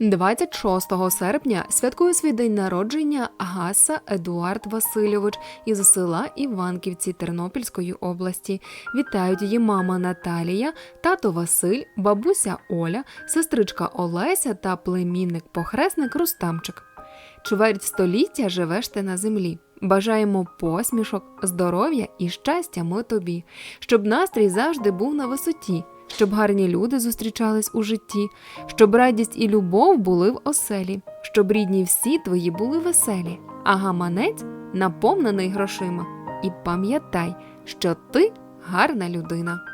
26 серпня святкує свій день народження Гаса Едуард Васильович із села Іванківці Тернопільської області. Вітають її мама Наталія, тато Василь, бабуся Оля, сестричка Олеся та племінник-похресник Рустамчик. Чверть століття живеш ти на землі. Бажаємо посмішок, здоров'я і щастя ми тобі, щоб настрій завжди був на висоті, щоб гарні люди зустрічались у житті, щоб радість і любов були в оселі, щоб рідні всі твої були веселі, а гаманець наповнений грошима. І пам'ятай, що ти гарна людина.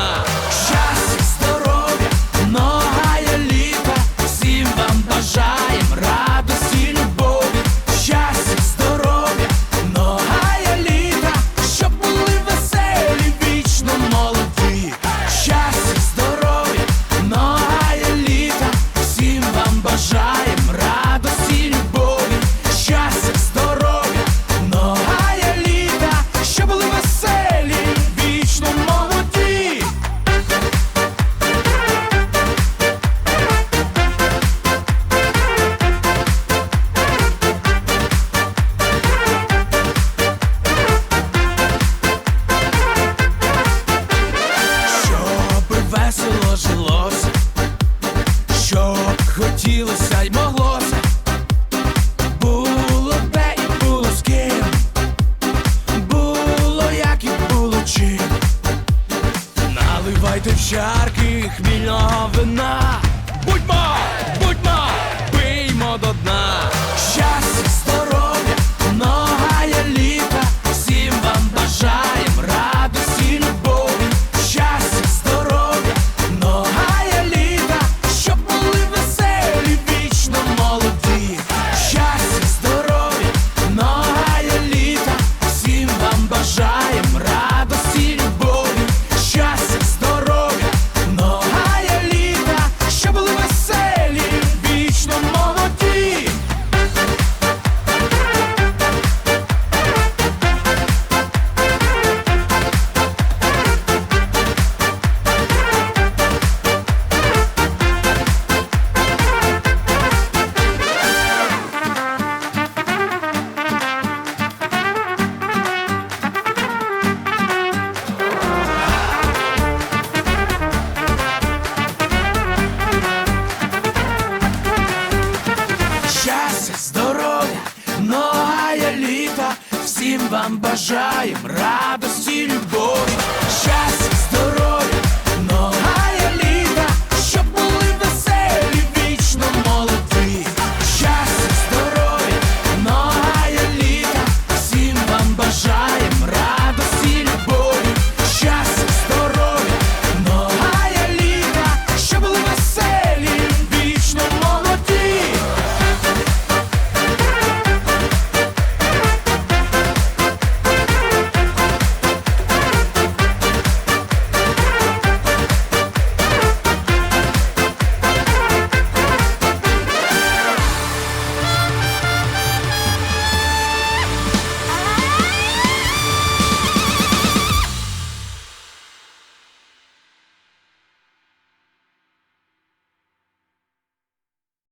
Наливайте в чарки хмільного вина. Будьмо, будьмо, пиймо до дна. Щастя, здоров'я, многая літа, всім вам бажаєм радості, любові, щастя,